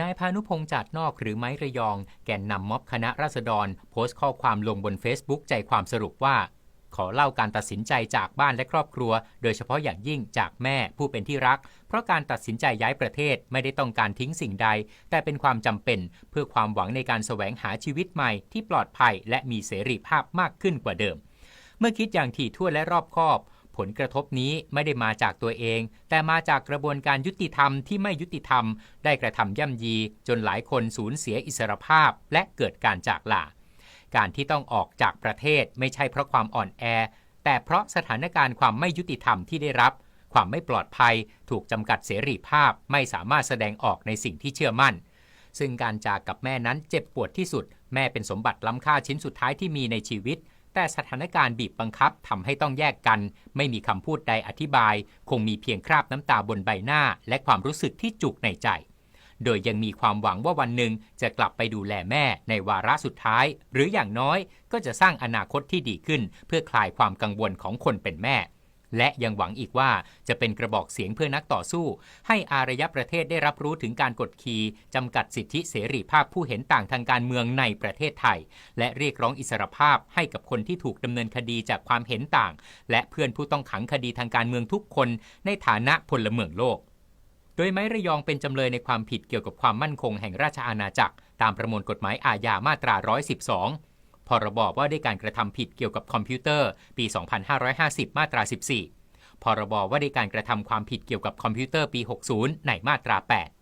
นายพานุพงษ์จัดนอกหรือไม้ระยอง แกนนำม็อบคณะราษฎร โพสต์ข้อความลงบน Facebook ใจความสรุปว่า ขอเล่าการตัดสินใจจากบ้านและครอบครัว โดยเฉพาะอย่างยิ่งจากแม่ผู้เป็นที่รัก เพราะการตัดสินใจย้ายประเทศไม่ได้ต้องการทิ้งสิ่งใด แต่เป็นความจำเป็น เพื่อความหวังในการแสวงหาชีวิตใหม่ที่ปลอดภัย และมีเสรีภาพมากขึ้นกว่าเดิม เมื่อคิดอย่างถี่ถ้วนและรอบคอบ ผลกระทบนี้ไม่ได้มาจากตัวเอง แต่มาจากกระบวนการยุติธรรมที่ไม่ยุติธรรม ได้กระทำย่ำยี จนหลายคนสูญเสียอิสรภาพ และเกิดการจากลาการที่ต้องออกจากประเทศไม่ใช่เพราะความอ่อนแอ แต่เพราะสถานการณ์ความไม่ยุติธรรมที่ได้รับ ความไม่ปลอดภัย ถูกจำกัดเสรีภาพ ไม่สามารถแสดงออกในสิ่งที่เชื่อมั่น ซึ่งการจากกับแม่นั้นเจ็บปวดที่สุด แม่เป็นสมบัติล้ำค่าชิ้นสุดท้ายที่มีในชีวิต แต่สถานการณ์บีบบังคับทำให้ต้องแยกกัน ไม่มีคำพูดใดอธิบาย คงมีเพียงคราบน้ำตาบนใบหน้า และความรู้สึกที่จุกในใจ โดยยังมีความหวังว่าวันหนึ่งจะกลับไปดูแลแม่ในวาระสุดท้าย หรืออย่างน้อยก็จะสร้างอนาคตที่ดีขึ้น เพื่อคลายความกังวลของคนเป็นแม่ และยังหวังอีกว่าจะเป็นกระบอกเสียงเพื่อนักต่อสู้ ให้อารยประเทศได้รับรู้ถึงการกดขี่จำกัดสิทธิเสรีภาพผู้เห็นต่างทางการเมืองในประเทศไทย และเรียกร้องอิสรภาพให้กับคนที่ถูกดำเนินคดีจากความเห็นต่าง และเพื่อนผู้ต้องขังคดีทางการเมืองทุกคนในฐานะพลเมืองโลกโดยไม้ระยองเป็นจำเลยในความผิดเกี่ยวกับความมั่นคงแห่งราชอาณาจักร ตามประมวลกฎหมายอาญามาตรา 112 รบว่าด้วยการกระทำผิดเกี่ยวกับคอมพิวเตอร์ ปี 2550 มาตรา 14 พรบว่าด้วยการกระทำความผิดเกี่ยวกับคอมพิวเตอร์ปี 60 ในมาตรา 8